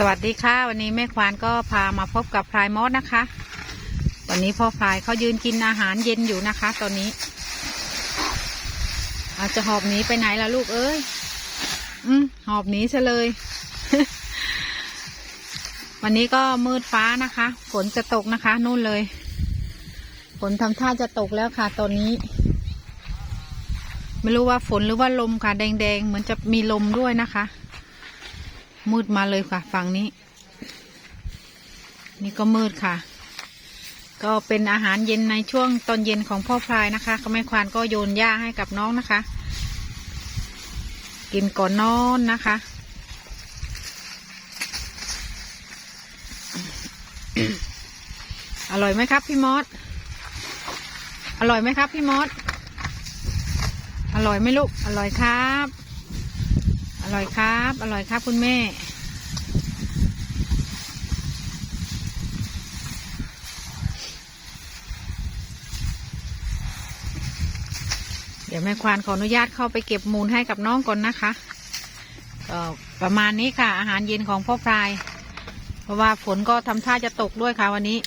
สวัสดีค่ะ วันนี้แม่ควานก็พามาพบกับพลายมอสนะคะ วันนี้พ่อพลายเขายืนกินอาหารเย็นอยู่นะคะ ตอนนี้ อาจจะหอบหนีไปไหนล่ะลูกเอ้ยอืมหอบหนีซะเลย วันนี้ก็มืดฟ้านะคะฝนจะตกนะคะนู่นเลยฝนทำท่าจะตกแล้วค่ะ ตอนนี้ ไม่รู้ว่าฝนหรือว่าลมค่ะ แดงๆเหมือนจะมีลมด้วยนะคะ มืดมาเลยค่ะ ฝั่งนี้ นี่ก็มืดค่ะ ก็เป็นอาหารเย็นในช่วงตอนเย็นของพ่อพลายนะคะ ก็แม่ควานก็โยนหญ้าให้กับน้องนะคะ กินก่อนนอนนะคะอร่อยไหมครับพี่มอส อร่อยไหมครับพี่มอส อร่อยไหมลูก อร่อยครับ ร่อยครับ อร่อยครับคุณแม่ เดี๋ยวแม่ควานขออนุญาตเข้าไปเก็บมูลให้กับน้องก่อนนะคะก็ประมาณนี้ค่ะ อาหารเย็นของพ่อพลาย เพราะว่าฝนก็ทำท่าจะตกด้วยค่ะวันนี้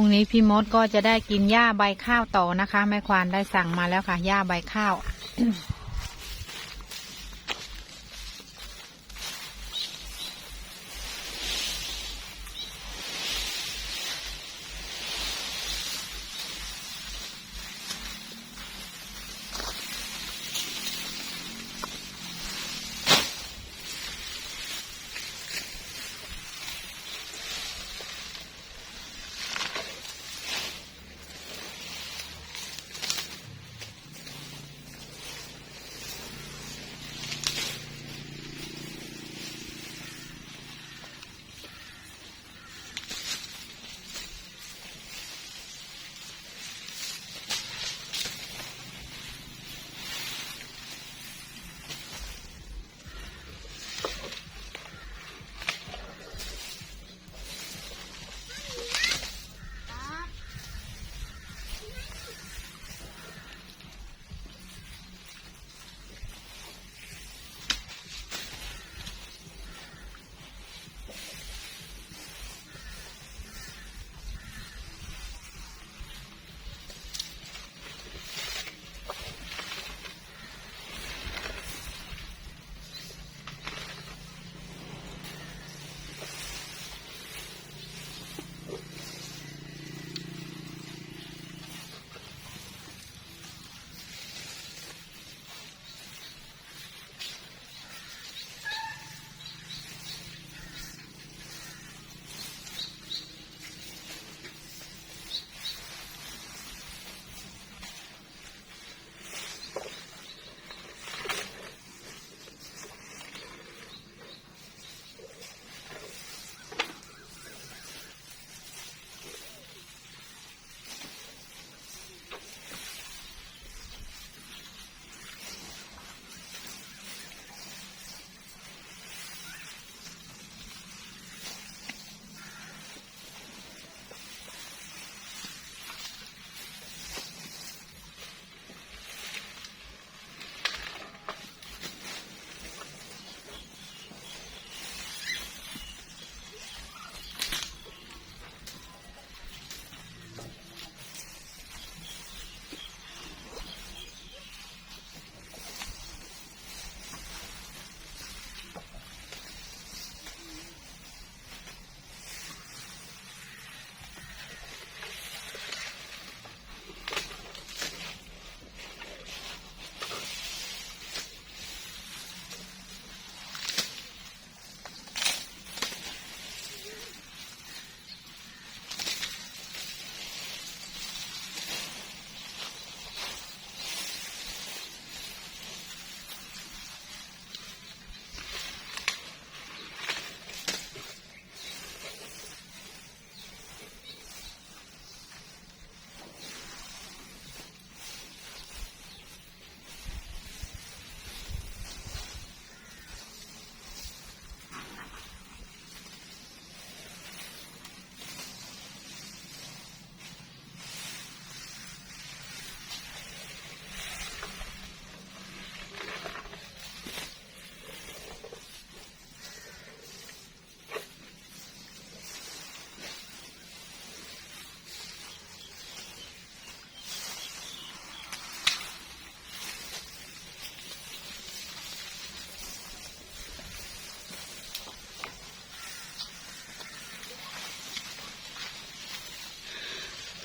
รุ่งนี้พี่มดก็จะได้กินหญ้าใบข้าวต่อนะคะ แม่ควานได้สั่งมาแล้วค่ะหญ้าใบข้าว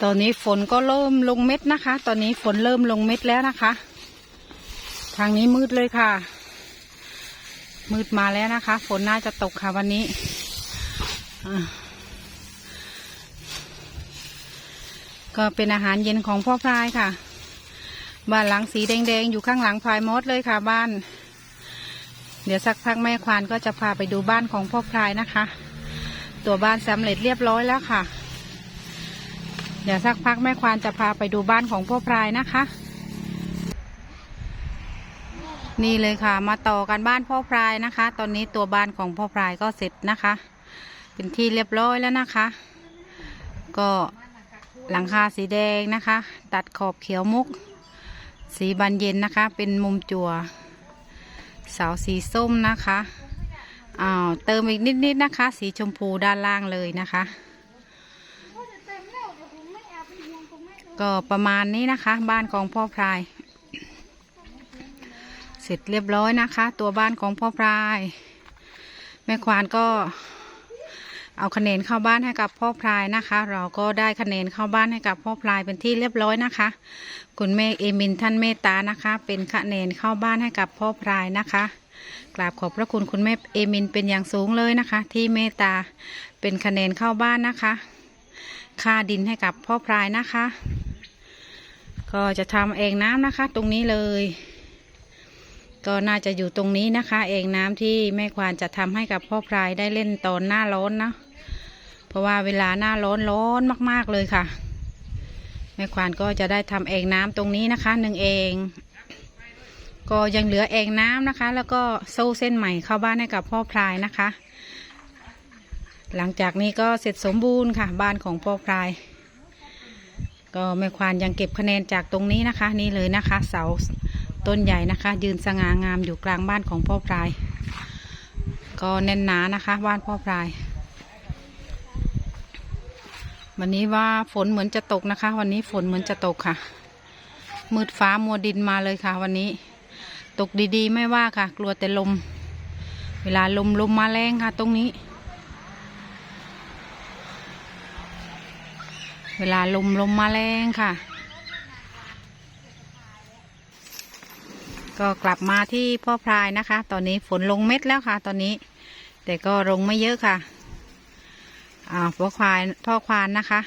ตอนนี้ฝนก็เริ่มลงเม็ดนะคะ ตอนนี้ฝนเริ่มลงเม็ดแล้วนะคะ ทางนี้มืดเลยค่ะ มืดมาแล้วนะคะ ฝนน่าจะตกค่ะวันนี้ก็เป็นอาหารเย็นของพ่อพลายค่ะ บ้านหลังสีแดงๆ อยู่ข้างหลังพลายมดเลยค่ะบ้าน เดี๋ยวสักพักแม่ควานก็จะพาไปดูบ้านของพ่อพลายนะคะ ตัวบ้านสำเร็จเรียบร้อยแล้วค่ะ เดี๋ยวสักพักแม่ควานจะพาไปดูบ้านของพ่อพลายนะคะ นี่เลยค่ะ มาต่อกันบ้านพ่อพลายนะคะ ตอนนี้ตัวบ้านของพ่อพลายก็เสร็จนะคะ เป็นที่เรียบร้อยแล้วนะคะ ก็หลังคาสีแดงนะคะ ตัดขอบเขียวมุก สีบานเย็นนะคะ เป็นมุมจั่วเสาสีส้มนะคะอ้าวเติมอีกนิดๆนะคะ สีชมพูด้านล่างเลยนะคะ ก็ประมาณนี้นะคะ บ้านของพ่อพลาย เสร็จเรียบร้อยนะคะ ตัวบ้านของพ่อพลาย แม่ควานก็เอาคะแนนเข้าบ้านให้กับพ่อพลายนะคะ เราก็ได้คะแนนเข้าบ้านให้กับพ่อพลายเป็นที่เรียบร้อยนะคะ คุณแม่เอมินท่านเมตตานะคะ เป็นคะแนนเข้าบ้านให้กับพ่อพลายนะคะกราบขอบพระคุณคุณแม่เอมินเป็นอย่างสูงเลยนะคะ ที่เมตตาเป็นคะแนนเข้าบ้านนะคะ ค่าดินให้กับพ่อพลายนะคะ ก็จะทำเองน้ำนะคะ ตรงนี้เลย ก็น่าจะอยู่ตรงนี้นะคะ เองน้ำที่แม่ควานจะทำให้กับพ่อพลายได้เล่นตอนหน้าร้อนนะเพราะว่าเวลาหน้าร้อนร้อนมาก ๆเลยค่ะ แม่ควานก็จะได้ทำเองน้ำตรงนี้นะคะหนึ่งเองก็ยังเหลือเองน้ำนะคะ แล้วก็โซ่เส้นใหม่เข้าบ้านให้กับพ่อพลายนะคะ หลังจากนี้ก็เสร็จสมบูรณ์ค่ะ บ้านของพ่อพลาย ก็แม่ควานยังเก็บคะแนนจากตรงนี้นะคะ นี่เลยนะคะ เสาต้นใหญ่นะคะ ยืนสง่างามอยู่กลางบ้านของพ่อพลาย ก็แน่นหนานะคะ บ้านพ่อพลาย วันนี้ว่าฝนเหมือนจะตกนะคะ วันนี้ฝนเหมือนจะตกค่ะ มืดฟ้ามัวดินมาเลยค่ะ วันนี้ ตกดีๆ ไม่ว่าค่ะ กลัวแต่ลม เวลาลมลมมาแรงค่ะ ตรงนี้ เวลาลมลมมาแรงค่ะ ก็กลับมาที่พ่อพลายนะคะ ตอนนี้ฝนลงเม็ดแล้วค่ะ ตอนนี้ แต่ก็ลงไม่เยอะค่ะอ่าพ่อควายพ่อควานนะคะ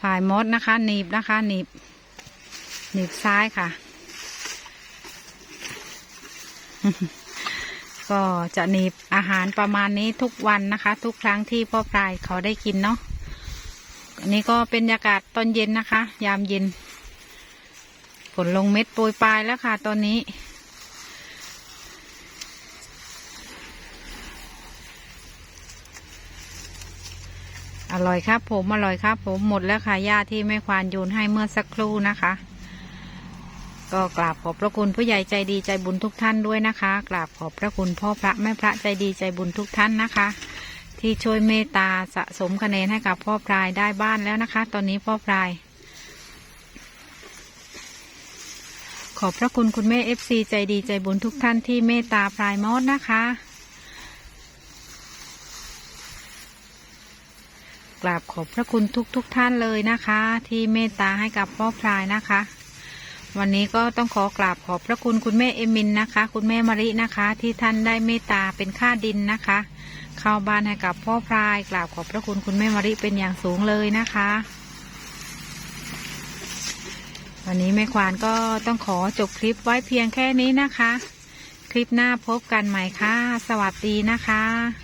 พายมดนะคะหนีบนะคะหนีบหนีบซ้ายค่ะ ก็จะหนีบอาหารประมาณนี้ทุกวันนะคะ ทุกครั้งที่พ่อพลายเขาได้กินเนาะ อันนี้ก็เป็นบรรยากาศตอนเย็นนะคะ ยามเย็นฝนลงเม็ดโปรยปลายแล้วค่ะ ตอนนี้ อร่อยครับ ผมอร่อยครับ ผมหมดแล้วค่ะหญ้าที่แม่ควานโยนให้เมื่อสักครู่นะคะ ก็กราบขอบพระคุณผู้ใหญ่ใจดีใจบุญทุกท่านด้วยนะคะ กราบขอบพระคุณพ่อพระแม่พระใจดีใจบุญทุกท่านนะคะ ที่ช่วยเมตตาสะสมคะแนนให้กับพ่อพลายได้บ้านแล้วนะคะ ตอนนี้พ่อพลาย ขอบพระคุณคุณแม่เอฟซีใจดีใจบุญทุกท่านที่เมตตาพลายมอดนะคะ กราบขอบพระคุณทุกทุกท่านเลยนะคะ ที่เมตตาให้กับพ่อพลายนะคะวันนี้ก็ต้องขอกราบขอบพระคุณคุณแม่เอมินนะคะ คุณแม่มารินะคะ ที่ท่านได้เมตตาเป็นค่าดินนะคะ เข้าบ้านให้กับพ่อพลายกราบขอบพระคุณคุณแม่มาริเป็นอย่างสูงเลยนะคะ วันนี้แม่ควานก็ต้องขอจบคลิปไว้เพียงแค่นี้นะคะ คลิปหน้าพบกันใหม่ค่ะ สวัสดีนะคะ